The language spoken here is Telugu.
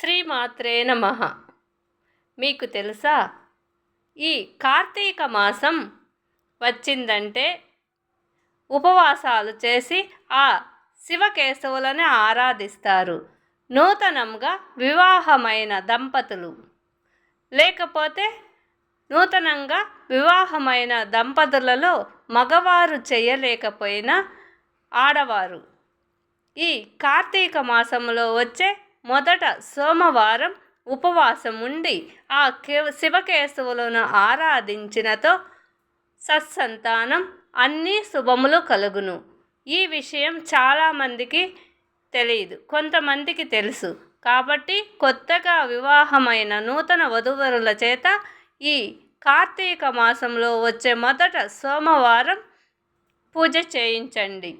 శ్రీమాత్రే నమ. మీకు తెలుసా? ఈ కార్తీక మాసం వచ్చిందంటే ఉపవాసాలు చేసి ఆ శివకేశవులను ఆరాధిస్తారు. నూతనంగా వివాహమైన దంపతులు. లేకపోతే నూతనంగా వివాహమైన దంపతులలో మగవారు చేయలేకపోయినా ఆడవారు. ఈ కార్తీక మాసంలో వచ్చే మొదట సోమవారం ఉపవాసం ఉండి ఆ కే- శివకేశవులను ఆరాధించినతో సత్సంతానం అన్ని శుభములు కలుగును. ఈ విషయం చాలామందికి తెలియదు కొంతమందికి తెలుసు. కాబట్టి కొత్తగా వివాహమైన నూతన వధూవరుల చేత ఈ కార్తీక మాసంలో వచ్చే మొదట సోమవారం పూజ చేయించండి.